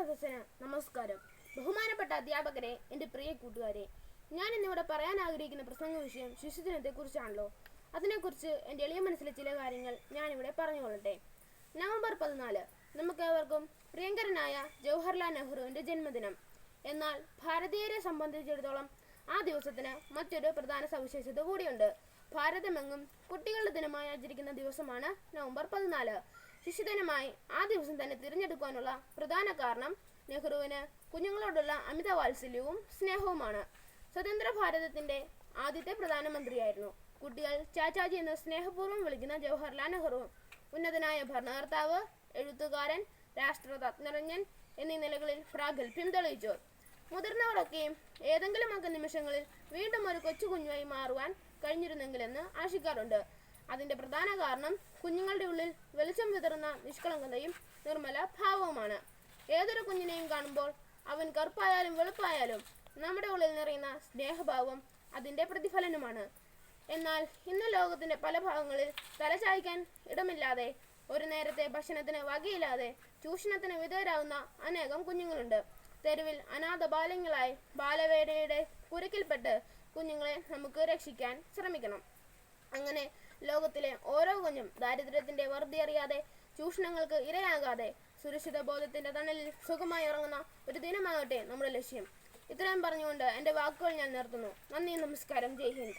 സദസ്സിന് നമസ്കാരം. ബഹുമാനപ്പെട്ട അധ്യാപകരെ എന്റെ പ്രിയ കൂട്ടുകാരെ ഞാൻ ഇന്നിവിടെ പറയാൻ ആഗ്രഹിക്കുന്ന പ്രസംഗ വിഷയം ശിശുദിനത്തെക്കുറിച്ചാണല്ലോ. അതിനെക്കുറിച്ച് എന്റെ എളിയ മനസ്സിലെ ചില കാര്യങ്ങൾ ഞാനിവിടെ പറഞ്ഞുകൊള്ളട്ടെ. നവംബർ പതിനാല് നമുക്കേവർക്കും പ്രിയങ്കരനായ ജവഹർലാൽ നെഹ്റുവിന്റെ ജന്മദിനം. എന്നാൽ ഭാരതീയരെ സംബന്ധിച്ചിടത്തോളം ആ ദിവസത്തിന് മറ്റൊരു പ്രധാന സവിശേഷത കൂടിയുണ്ട്. ഭാരതമെങ്ങും കുട്ടികളുടെ ദിനമായി ആചരിക്കുന്ന ദിവസമാണ് നവംബർ പതിനാല്. ശിശുദിനമായി ആ ദിവസം തന്നെ തിരഞ്ഞെടുക്കാനുള്ള പ്രധാന കാരണം നെഹ്റുവിന് കുഞ്ഞുങ്ങളോടുള്ള അമിത വാത്സല്യവും സ്നേഹവുമാണ്. സ്വതന്ത്ര ഭാരതത്തിന്റെ ആദ്യത്തെ പ്രധാനമന്ത്രിയായിരുന്നു. കുട്ടികൾ ചാച്ചാജി എന്ന് സ്നേഹപൂർവം വിളിക്കുന്ന ജവഹർലാൽ നെഹ്റു ഉന്നതനായ ഭരണകർത്താവ് എഴുത്തുകാരൻ രാഷ്ട്രതജ്ഞൻ എന്നീ നിലകളിൽ പ്രാഗൽഭ്യം തെളിയിച്ചു. മുതിർന്നവരൊക്കെയും ഏതെങ്കിലുമൊക്കെ നിമിഷങ്ങളിൽ വീണ്ടും ഒരു കൊച്ചു കുഞ്ഞുമായി മാറുവാൻ കഴിഞ്ഞിരുന്നെങ്കിലെന്ന് ആശിക്കാറുണ്ട്. അതിന്റെ പ്രധാന കാരണം കുഞ്ഞുങ്ങളുടെ ഉള്ളിൽ വെളിച്ചം വിതറുന്ന നിഷ്കളങ്കതയും നിർമ്മല ഭാവവുമാണ്. ഏതൊരു കുഞ്ഞിനെയും കാണുമ്പോൾ അവൻ കറുപ്പായാലും വെളുപ്പായാലും നമ്മുടെ ഉള്ളിൽ നിറയുന്ന സ്നേഹഭാവം അതിന്റെ പ്രതിഫലനമാണ്. എന്നാൽ ഇന്ന് ലോകത്തിന്റെ പല ഭാഗങ്ങളിൽ തലചായ്ക്കാൻ ഇടമില്ലാതെ ഒരു നേരത്തെ ഭക്ഷണത്തിന് വകയില്ലാതെ ചൂഷണത്തിന് വിധേയരാകുന്ന അനേകം കുഞ്ഞുങ്ങളുണ്ട്. തെരുവിൽ അനാഥ ബാല്യങ്ങളായി ബാലവേടയുടെ കുരുക്കിൽപ്പെട്ട് കുഞ്ഞുങ്ങളെ നമുക്ക് രക്ഷിക്കാൻ ശ്രമിക്കണം. അങ്ങനെ ലോകത്തിലെ ഓരോ കുഞ്ഞും ദാരിദ്ര്യത്തിന്റെ വർദ്ധി അറിയാതെ ചൂഷണങ്ങൾക്ക് ഇരയാകാതെ സുരക്ഷിത ബോധത്തിന്റെ തണലിൽ സുഖമായി ഉറങ്ങുന്ന ഒരു ദിനമാകട്ടെ നമ്മുടെ ലക്ഷ്യം. ഇത്രയും പറഞ്ഞുകൊണ്ട് എന്റെ വാക്കുകൾ ഞാൻ നിർത്തുന്നു. നന്ദി നമസ്കാരം. ജയ് ഹിന്ദ്.